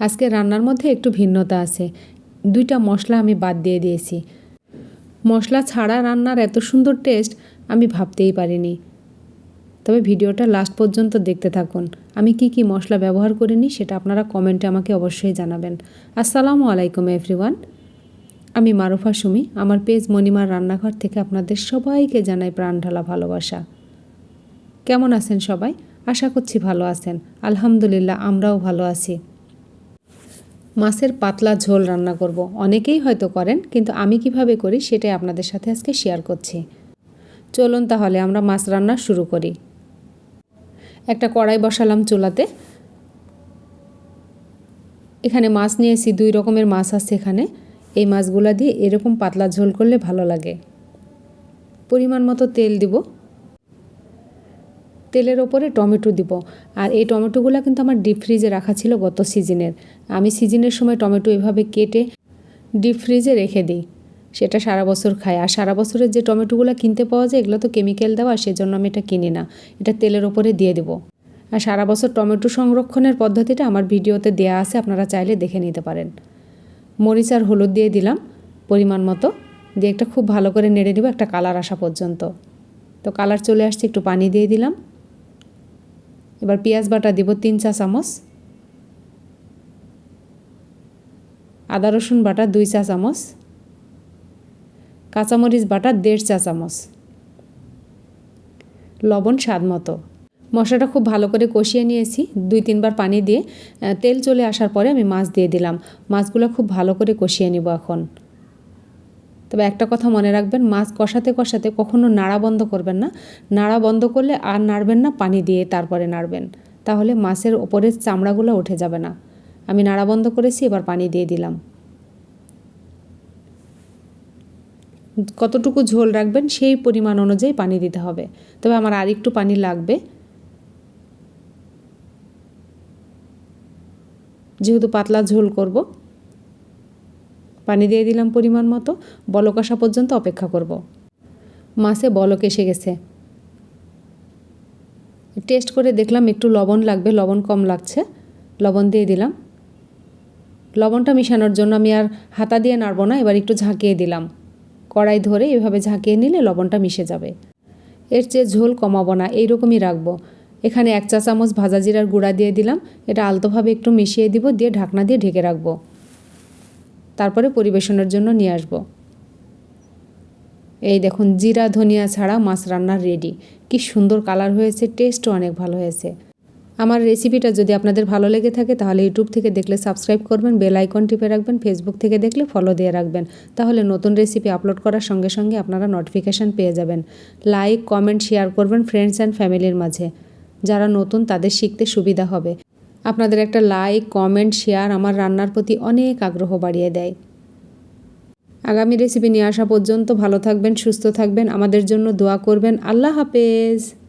আজকে রান্নার মধ্যে একটু ভিন্নতা আছে। দুইটা মশলা আমি বাদ দিয়ে দিয়েছি। মশলা ছাড়া রান্নার এত সুন্দর টেস্ট আমি ভাবতেই পারিনি। তবে ভিডিওটা লাস্ট পর্যন্ত দেখতে থাকুন। আমি কি কি মশলা ব্যবহার করিনি সেটা আপনারা কমেন্টে আমাকে অবশ্যই জানাবেন। আসসালামু আলাইকুম, এভরিওয়ান। আমি মারুফা সুমি, আমার পেজ মণিমার রান্নাঘর থেকে আপনাদের সবাইকে জানাই প্রাণ ঢালা ভালোবাসা। কেমন আছেন সবাই? আশা করছি ভালো আছেন। আলহামদুলিল্লাহ, আমরাও ভালো আছি। মাছের পাতলা ঝোল রান্না করব। অনেকেই হয়তো করেন, কিন্তু আমি কীভাবে করি সেটাই আপনাদের সাথে আজকে শেয়ার করছি। চলুন তাহলে আমরা মাছ রান্না শুরু করি। একটা কড়াই বসালাম চুলাতে। এখানে মাছ নিয়েছি, দুই রকমের মাছ আছে এখানে। এই মাছগুলা দিয়ে এরকম পাতলা ঝোল করলে ভালো লাগে। পরিমাণ মতো তেল দিব। তেলের ওপরে টমেটো দিব। আর এই টমেটোগুলো কিন্তু আমার ডিপ ফ্রিজে রাখা ছিল গত সিজনের আমি সিজনের সময় টমেটো এভাবে কেটে ডিপ ফ্রিজে রেখে দিই। সেটা সারা বছর খায়। আর সারা বছরের যে টমেটোগুলো কিনতে পাওয়া যায়, এগুলো তো কেমিক্যাল দেওয়া, সেজন্য আমি এটা কিনি না। এটা তেলের ওপরে দিয়ে দেবো। আর সারা বছর টমেটো সংরক্ষণের পদ্ধতিটা আমার ভিডিওতে দেয়া আছে, আপনারা চাইলে দেখে নিতে পারেন। মরিচ আর হলুদ দিয়ে দিলাম পরিমাণ মতো। দিয়ে একটা খুব ভালো করে নেড়ে নেব একটা কালার আসা পর্যন্ত। তো কালার চলে আসছে, একটু পানি দিয়ে দিলাম। এবার পেঁয়াজ বাটা দিব তিন চা চামচ। আদা রসুন বাটা দুই চা চামচ। কাঁচামরিচ বাটা দেড় চা চামচ। লবণ স্বাদ মতো। মশলাটা খুব ভালো করে কষিয়ে নিয়েছি। দুই তিনবার পানি দিয়ে তেল চলে আসার পরে আমি মাছ দিয়ে দিলাম। মাছগুলো খুব ভালো করে কষিয়ে নিব এখন। তবে একটা কথা মনে রাখবেন মাছ কষাতে কষাতে কখনো নাড়া বন্ধ করবেন না। নাড়া বন্ধ করলে আর নাড়বেন না, পানি দিয়ে তারপরে নাড়বেন। তাহলে মাছের ওপরের চামড়াগুলো উঠে যাবে না। আমি নাড়া বন্ধ করেছি, এবার পানি দিয়ে দিলাম। কতটুকু ঝোল রাখবেন সেই পরিমাণ অনুযায়ী পানি দিতে হবে। তবে আমার আর একটু পানি লাগবে। যেহেতু পাতলা ঝোল করব পানি দিয়ে দিলাম পরিমাণ মতো, বলক আসা পর্যন্ত অপেক্ষা করব। মাছে বলক এসে গেছে। টেস্ট করে দেখলাম একটু লবণ লাগবে, লবণ কম লাগছে। লবণ দিয়ে দিলাম। লবণটা মিশানোর জন্য আমি আর হাতা দিয়ে নাড়বো না, এবার একটু ঝাঁকিয়ে দিলাম। কড়াই ধরে এভাবে ঝাঁকিয়ে নিলে লবণটা মিশে যাবে। এর চেয়ে ঝোল কমাবো না, এইরকমই রাখব। এখানে এক চা চামচ ভাজা জিরার গুঁড়া দিয়ে দিলাম, এটা আলতোভাবে একটু মিশিয়ে দিব, দিয়ে ঢাকনা দিয়ে ঢেকে রাখব। তারপরে পরিবেশনের জন্য নিয়ে আসব। এই দেখুন, জিরা, ধনিয়া ছাড়া মাছ রান্নার রেডি কি সুন্দর কালার হয়েছে টেস্টও অনেক ভালো হয়েছে। আমার রেসিপিটা যদি আপনাদের ভালো লেগে থাকে, তাহলে ইউটিউব থেকে দেখলে সাবস্ক্রাইব করবেন বেল আইকন টিপে রাখবেন ফেসবুক থেকে দেখলে ফলো দিয়ে রাখবেন। তাহলে নতুন রেসিপি আপলোড করার সঙ্গে সঙ্গে আপনারা নোটিফিকেশান পেয়ে যাবেন। লাইক কমেন্ট শেয়ার করবেন ফ্রেন্ডস অ্যান্ড ফ্যামিলির মাঝে। যারা নতুন, তাদের শিখতে সুবিধা হবে। আপনাদের একটা লাইক কমেন্ট শেয়ার আমার রান্নার প্রতি অনেক আগ্রহ বাড়িয়ে দেয়। আগামী রেসিপি নিয়ে আসা পর্যন্ত ভালো থাকবেন, সুস্থ থাকবেন, আমাদের জন্য দোয়া করবেন। আল্লাহ হাফেজ।